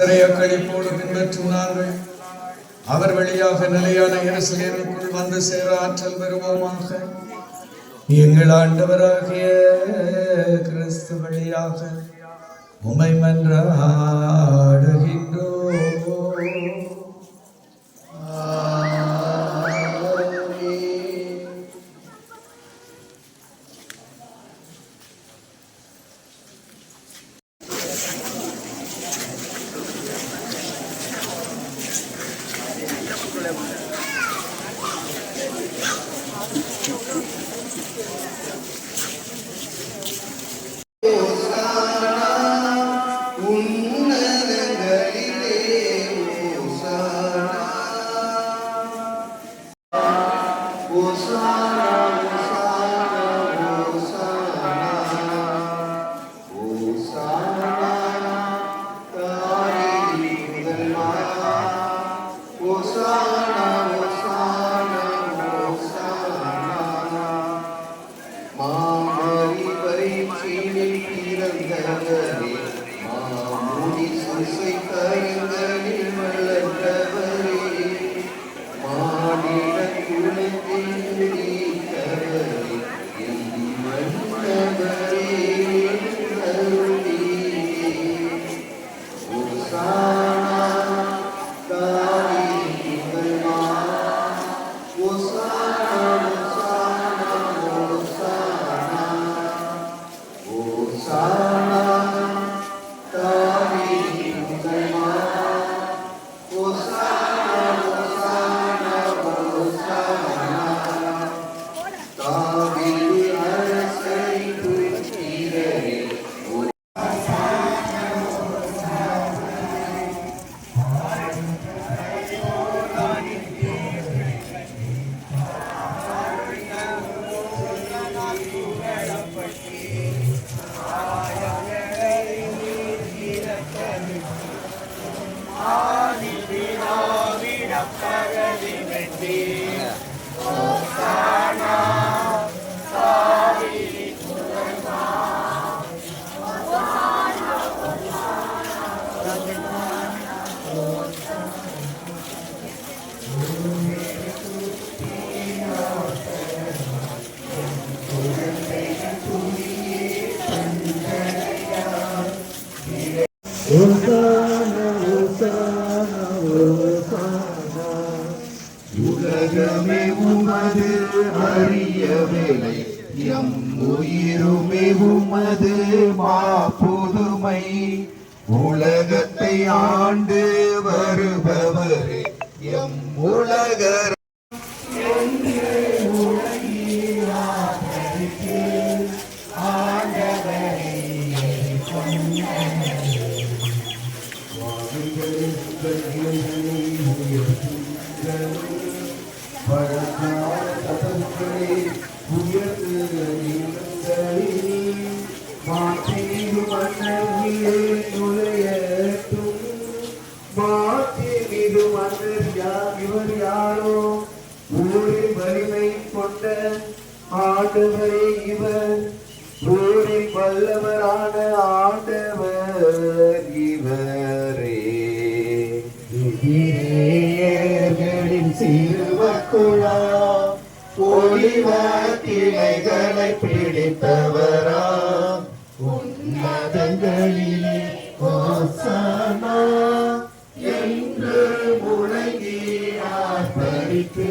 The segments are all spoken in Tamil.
நிறைய கழிப்போடு அவர் வழியாக நிலையான எருசலேமுக்குள் வந்து சேர ஆற்றல் பெறுவோமாக எங்கள் ஆண்டவராகிய கிறிஸ்து வழியாக உமை மன்றாடுகின்றோ isso aí. உலகமே உமது அரிய வேலை. எம் உயிருமே உமது மா புதுமை. உலகத்தை ஆண்டு வருபவரே. எம் உலகர் Thank you. ஆண்டவரே இவர் ஊரின் வல்லவரான ஆண்டவர் இவர் சிறுவக்குழா ஒளிவாக்கிளைகளை பிடித்தவரா? உன்னதங்களிலே ஓசானா என்று முழங்கி ஆர்ப்பரித்து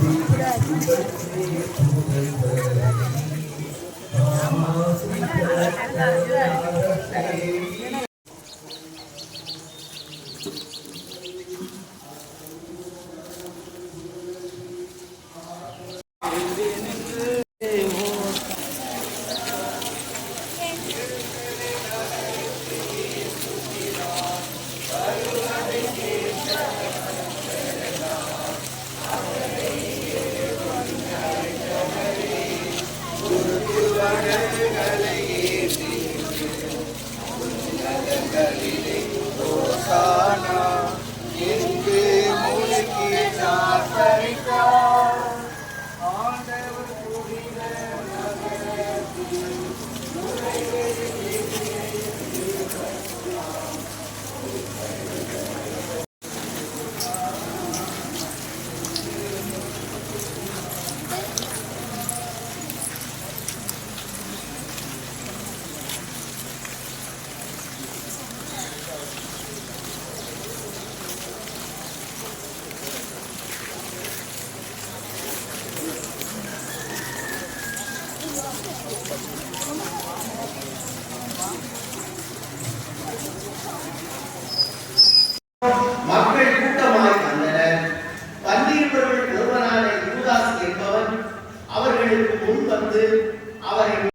Thank you. Thank you.